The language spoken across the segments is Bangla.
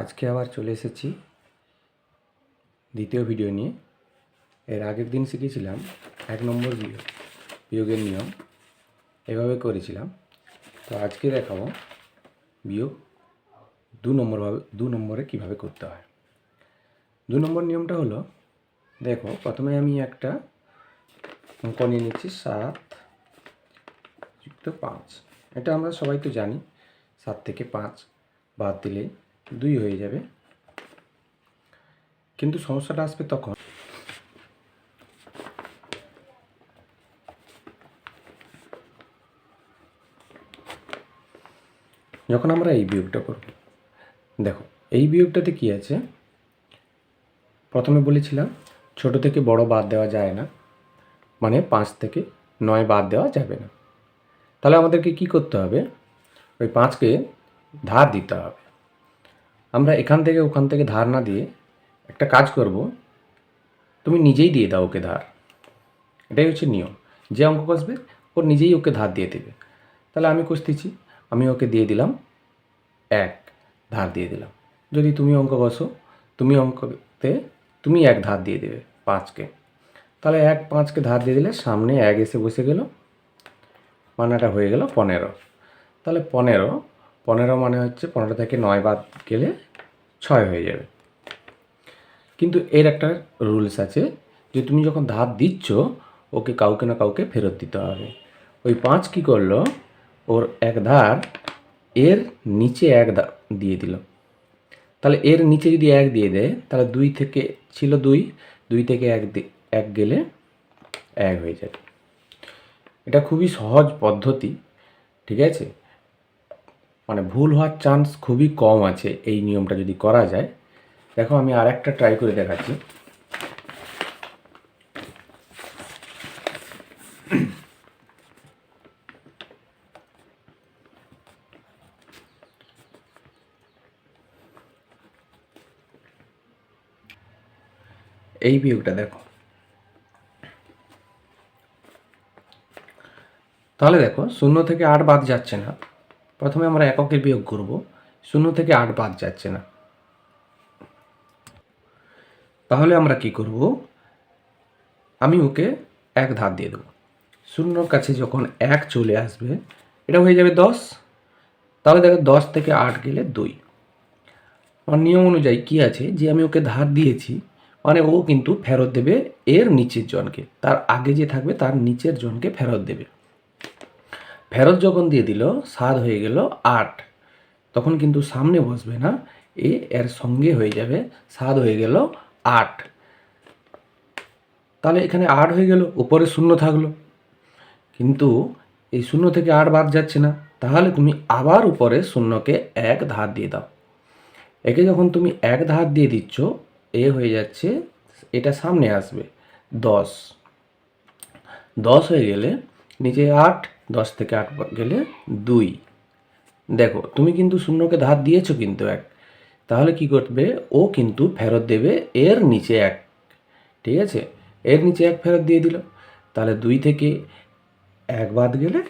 আজকে আবার চলে এসেছি দ্বিতীয় ভিডিও নিয়ে। এর আগের দিন শিখেছিলাম এক নম্বর বিয়োগ, বিয়োগের নিয়ম। এভাবে করেছিলাম। তো আজকে দেখাবো বিয়োগ দু নম্বরভাবে দু নম্বরে কীভাবে করতে হয়। দু নম্বর নিয়মটা হলো, দেখো, প্রথমে আমি একটা অঙ্ক নিয়ে নিচ্ছি, সাত যুক্ত পাঁচ। এটা আমরা সবাই তো জানি, সাত থেকে পাঁচ বাদ দিলে দুই হয়ে যাবে। কিন্তু সমস্যাটা আসবে তখন। যখন আমরা এই বিয়োগটা করব, দেখো, এই বিয়োগটাতে কি আছে? প্রথমে বলেছিলাম, ছোট থেকে বড় বাদ দেওয়া যায় না। মানে পাঁচ থেকে নয় বাদ দেওয়া যাবে না। তাহলে আমাদেরকে কি করতে হবে? ওই পাঁচকে ধার দিতে হবে। আমরা এখান থেকে ওখান থেকে ধার না দিয়ে একটা কাজ করব। তুমি নিজেই দিয়ে দাও ওকে ধার। এটাই হচ্ছে নিয়ম। যে অঙ্ক কষবে, ওর নিজেই ওকে ধার দিয়ে দেবে। তাহলে আমি কষতেছি। আমি ওকে দিয়ে দিলাম। এক, ধার দিয়ে দিলাম। যদি তুমি অঙ্ক কষো, তুমি অঙ্কতে তুমি এক ধার দিয়ে দেবে পাঁচকে। তাহলে এক পাঁচকে ধার দিয়ে দিলে সামনে এক এসে বসে গেল। মানাটা হয়ে গেল পনেরো। তাহলে পনেরো পনেরো মানে হচ্ছে পনেরো থেকে নয় বাদ গেলে ছয় হয়ে যাবে। কিন্তু এর একটা রুলস আছে যে তুমি যখন ধার দিচ্ছ, ওকে কাউকে না কাউকে ফেরত দিতে হবে। ওই পাঁচ কী করল? ওর এক ধার এর নিচে এক দিয়ে দিল। তাহলে এর নিচে যদি এক দিয়ে দেয়, তাহলে দুই থেকে ছিল দুই দুই থেকে এক এক গেলে এক হয়ে যাবে। এটা খুবই সহজ পদ্ধতি, ঠিক আছে? মানে ভুল হওয়ার চান্স খুবই কম আছে এই নিয়মটা যদি করা যায়। দেখো আমি আর একটা ট্রাই করে দেখাচ্ছি। এই ভিউটা দেখো। তাহলে দেখো শূন্য থেকে আট বাদ যাচ্ছে না। প্রথমে আমরা এককের বিয়োগ করব। শূন্য থেকে আট বাদ যাচ্ছে না। তাহলে আমরা কি করব? আমি ওকে এক ধার দিয়ে দেবো। শূন্যর কাছে যখন এক চলে আসবে, এটা হয়ে যাবে দশ। তাহলে দেখো দশ থেকে আট গেলে দুই। আমার নিয়ম অনুযায়ী কি আছে? যে আমি ওকে ধার দিয়েছি মানে ও কিন্তু ফেরত দেবে এর নিচের জনকে। তার আগে যে থাকবে, তার নিচের জনকে ফেরত দেবে। ফেরত যখন দিয়ে দিল সাত হয়ে গেল আট। তখন কিন্তু সামনে বসবে না, এ এর সঙ্গে হয়ে যাবে সাত হয়ে গেল আট। তাহলে এখানে আট হয়ে গেল, উপরে শূন্য থাকল। কিন্তু এই শূন্য থেকে আট বাদ যাচ্ছে না, তাহলে তুমি আবার উপরে শূন্যকে এক ধার দিয়ে দাও। একে যখন তুমি এক ধার দিয়ে দিচ্ছ, এ হয়ে যাচ্ছে, এটা সামনে আসবে, দশ। দশ হয়ে গেলে নিচে আট দশ থেকে আট গেলে দুই। দেখো, তুমি কিন্তু শূন্যকে ধার দিয়েছ কিন্তু এক। তাহলে কি করবে? ও কিন্তু ফেরত দেবে এর নিচে এক। ঠিক আছে? এর নিচে এক ফেরত দিয়ে দিল। তাহলে দুই থেকে এক বাদ গেলে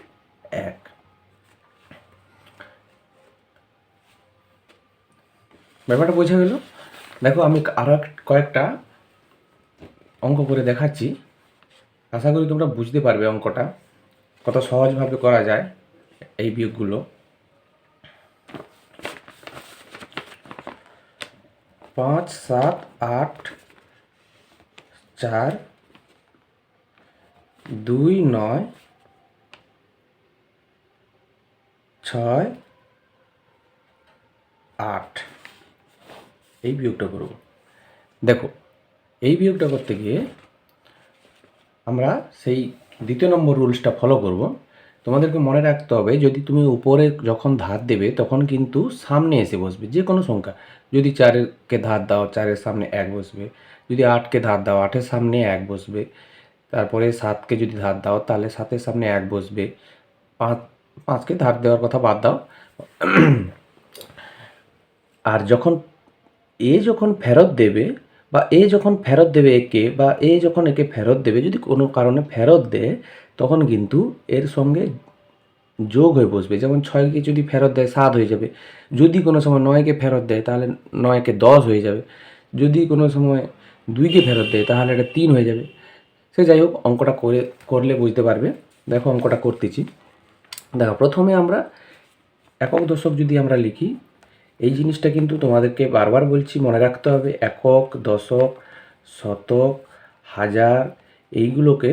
এক। ব্যাপারটা বোঝা গেল? দেখো, আমি আরও কয়েকটা অঙ্ক করে দেখাচ্ছি। আশা করি তোমরা বুঝতে পারবে অঙ্কটা। কত সহজভাবে করা যায় এই বিয়োগগুলো? পাঁচ, সাত, আট, চার, দুই, নয়, ছয়, আট। এই বিয়োগটা করব। দেখো, এই বিয়োগটা করতে গিয়ে আমরা সেই দ্বিতীয় নম্বর রুলসটা ফলো করব। তোমাদেরকে মনে রাখতে হবে, যদি তুমি উপরে যখন ধার দেবে, তখন কিন্তু সামনে এসে বসবে যে কোনো সংখ্যা। যদি চারেরকে ধার দাও, চারের সামনে এক বসবে। যদি আটকে ধার দাও, আটের সামনে এক বসবে। তারপরে সাতকে যদি ধার দাও, তাহলে সাতের সামনে এক বসবে। পাঁচ, পাঁচকে ধার দেওয়ার কথা বাদ দাও। আর যখন, এ যখন ফেরত দেবে বা এ যখন ফেরত দেবে একে বা এ যখন একে ফেরত দেবে, যদি কোনো কারণে ফেরত দেয়, তখন কিন্তু এর সঙ্গে যোগ হয়ে বসবে। যেমন ছয়কে যদি ফেরত দেয়, সাত হয়ে যাবে। যদি কোনো সময় নয়কে ফেরত দেয়, তাহলে নয়কে দশ হয়ে যাবে। যদি কোনো সময় দুইকে ফেরত দেয়, তাহলে এটা তিন হয়ে যাবে। সে যাই হোক, অঙ্কটা করে, করলে বুঝতে পারবে। দেখো অঙ্কটা করতেছি। দেখো, প্রথমে আমরা একক দশক যদি আমরা লিখি এই জিনিসটা কিন্তু তোমাদেরকে বারবার বলছি, মনে রাখতে হবে। একক, দশক, শতক, হাজার, এইগুলোকে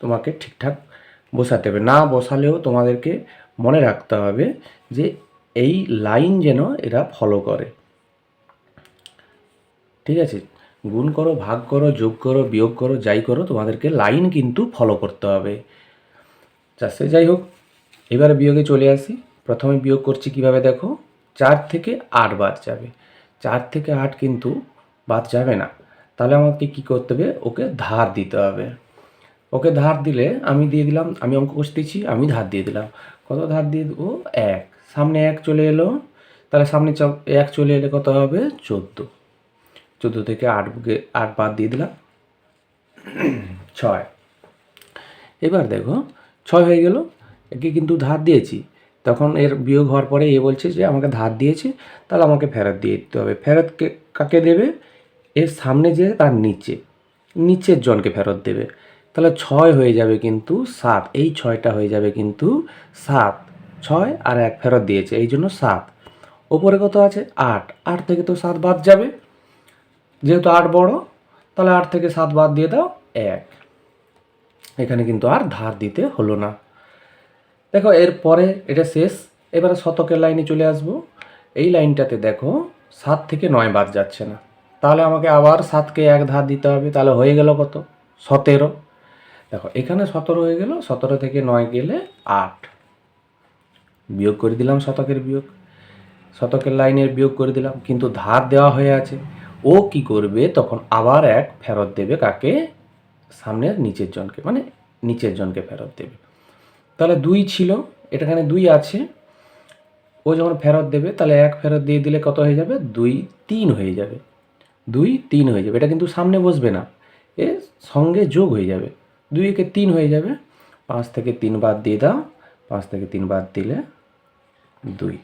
তোমাকে ঠিকঠাক বসাতে হবে। না বসালেও তোমাদেরকে মনে রাখতে হবে যে এই লাইন যেন এরা ফলো করে। ঠিক আছে? গুণ করো, ভাগ করো, যোগ করো, বিয়োগ করো, যাই করো, তোমাদেরকে লাইন কিন্তু ফলো করতে হবে। চাষে যাই হোক, এবারে বিয়োগে চলে আসি। প্রথমে বিয়োগ করছি কীভাবে দেখো? চার থেকে আট বাদ যাবে। চার থেকে আট কিন্তু বাদ যাবে না। তাহলে আমাকে কি করতে হবে? ওকে ধার দিতে হবে। ওকে ধার দিলে আমি দিয়ে দিলাম, আমি অঙ্ক কষতেছি আমি ধার দিয়ে দিলাম। কত ধার দিয়ে দেবো? এক। সামনে এক চলে এলো। তাহলে সামনে এক চলে এলে কত হবে? চোদ্দ। চোদ্দ থেকে আট আট বাদ দিয়ে দিলাম। ছয়। এবার দেখো, ছয় হয়ে গেল। একে কিন্তু ধার দিয়েছি। তখন এর বিয়োগ হওয়ার পরে এ বলছে যে, আমাকে ধার দিয়েছে, তাহলে আমাকে ফেরত দিয়ে দিতে হবে। ফেরত কাকে দেবে? এর সামনে যে তার নিচে। নিচের জনকে ফেরত দেবে। তাহলে ছয় হয়ে যাবে কিন্তু সাত। এই ছয়টা হয়ে যাবে কিন্তু সাত। ছয় আর এক ফেরত দিয়েছে, এই জন্য সাত। ওপরে কত আছে? আট। আট থেকে তো সাত বাদ যাবে। যেহেতু আট বড়, তাহলে আট থেকে সাত বাদ দিয়ে দাও, এক। এখানে কিন্তু আর ধার দিতে হলো না। দেখো, এরপরে এটা শেষ। এবারে শতকের লাইনে চলে আসব। এই লাইনটাতে দেখো, সাত থেকে নয় বাদ যাচ্ছে না। তাহলে আমাকে আবার সাতকে এক ধার দিতে হবে, তাহলে হয়ে গেল কত? সতেরো। দেখো, এখানে সতেরো হয়ে গেল, সতেরো থেকে নয় গেলে আট। বিয়োগ করে দিলাম শতকের বিয়োগ। শতকের লাইনের বিয়োগ করে দিলাম, কিন্তু ধার দেওয়া হয়ে আছে। ও কি করবে? তখন আবার এক ফেরত দেবে কাকে? সামনের নিচের জনকে মানে নিচের জনকে ফেরত দেবে। তাহলে দুই ছিল, এটাখানে দুই আছে। ও যখন ফেরত দেবে, তাহলে এক ফেরত দিয়ে দিলে কত হয়ে যাবে? দুই তিন হয়ে যাবে। দুই তিন হয়ে যাবে। এটা কিন্তু সামনে বসবে না। এ সঙ্গে যোগ হয়ে যাবে। দুই একে তিন হয়ে যাবে। পাঁচ থেকে তিন বাদ দিয়ে দাও। পাঁচ থেকে তিন বাদ দিলে দুই।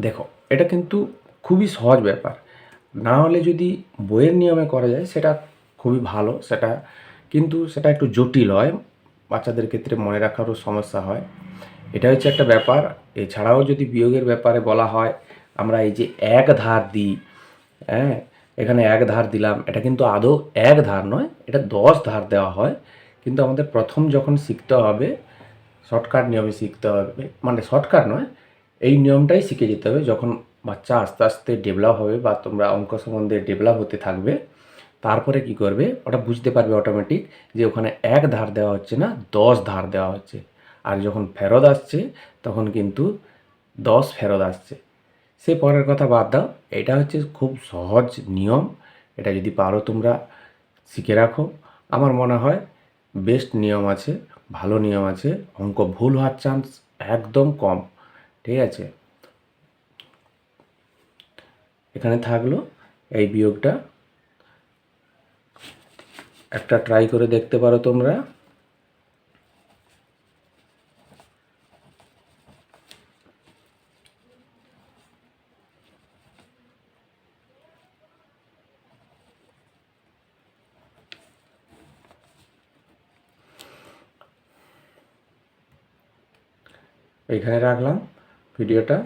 দেখো, এটা কিন্তু খুবই সহজ ব্যাপার। না হলে যদি বইয়ের নিয়মে করা যায়, সেটা খুবই ভালো, সেটা কিন্তু সেটা একটু জটিল হয়। বাচ্চাদের ক্ষেত্রে মনে রাখারও সমস্যা হয়। এটা হচ্ছে একটা ব্যাপার। এছাড়াও যদি বিয়োগের ব্যাপারে বলা হয়, আমরা এই যে এক ধার দিই হ্যাঁ এখানে এক ধার দিলাম, এটা কিন্তু আদৌ এক ধার নয়, এটা দশ ধার দেওয়া হয়। কিন্তু আমাদের প্রথম যখন শিখতে হবে, শর্টকাট নিয়মে শিখতে হবে মানে শর্টকাট নয়, এই নিয়মটাই শিখে যেতে হবে। যখন বাচ্চা আস্তে আস্তে ডেভেলপ হবে বা তোমরা অঙ্ক সম্বন্ধে ডেভেলপ হতে থাকবে তারপরে কি করবে? ওটা বুঝতে পারবে অটোমেটিক যে ওখানে এক ধার দেওয়া হচ্ছে না, দশ ধার দেওয়া হচ্ছে। আর যখন ফেরত আসছে, তখন কিন্তু দশ ফেরত আসছে। সে পরের কথা বাদ দাও, এটা হচ্ছে খুব সহজ নিয়ম। এটা যদি পারো তোমরা, শিখে রাখো। আমার মনে হয় বেস্ট নিয়ম আছে, ভালো নিয়ম আছে, অঙ্ক ভুল হওয়ার চান্স একদম কম। ঠিক আছে? এখানে থাকল এই বিয়োগটা। একটা ট্রাই করে দেখতে পারো তোমরা। এখানে রাখলাম ভিডিওটা।